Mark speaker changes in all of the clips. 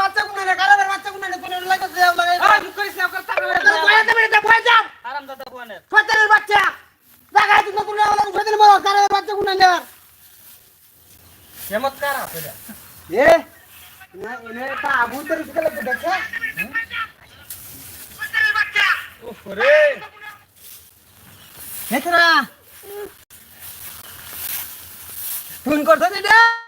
Speaker 1: বাচ্চা কোন না কারার বাচ্চা কোন না তুই লাগে দেও লাগে তোর কই আছে ফতের বাচ্চা। জায়গায় কোন না ফতের মর কারার বাচ্চা কোন না এ না এনে তা আবু তোর দিকে দেখছে হেতরা ফোন করতে দে লাগ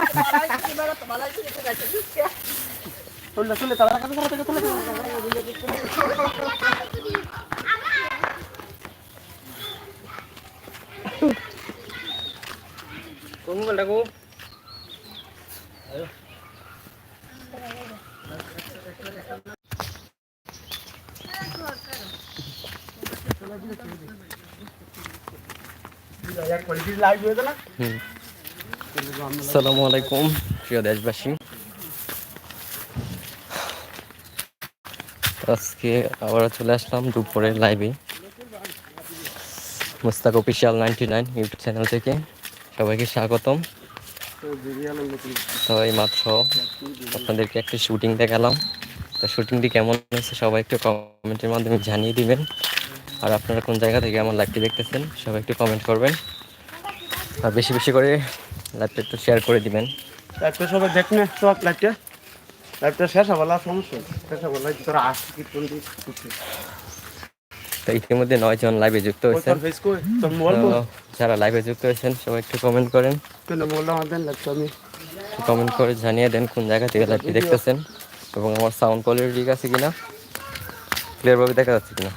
Speaker 1: কমু চলে চলে তালা কাছে চলে চলে
Speaker 2: আসসালামু আলাইকুম প্রিয় দেশবাসী। আজকে আবার চলে আসলাম দুপুরে লাইভে Mustak official ninety nine YouTube channel থেকে। সবাইকে স্বাগতম। এই মাত্র আপনাদেরকে একটা শুটিং দেখালাম। তো শুটিংটি কেমন হয়েছে সবাই একটু কমেন্টের মাধ্যমে জানিয়ে দিবেন। আর আপনারা কোন জায়গা থেকে আমার লাইভটি দেখতেছেন, সবাই একটু কমেন্ট করবেন। আর বেশি বেশি করে লাইভটা একটু শেয়ার করে দিবেন।
Speaker 3: সবাই দেখ না, সব লাইভটা লাইভটা শেষ জন সমস্যা শেষ। হবলা তোরা আসছি কি কোন
Speaker 2: তো ইতিমধ্যে নয়জন লাইভে যুক্ত হয়েছেন। যারা লাইভে যুক্ত হয়েছেন সবাই একটু কমেন্ট করেন। কমেন্ট করে জানিয়ে দেন কোন জায়গা থেকে লাইভটি দেখতেছেন। এবং আমার সাউন্ড কোয়ালিটি ঠিক আছে কিনা? ক্লিয়ারভাবে দেখা যাচ্ছে কিনা?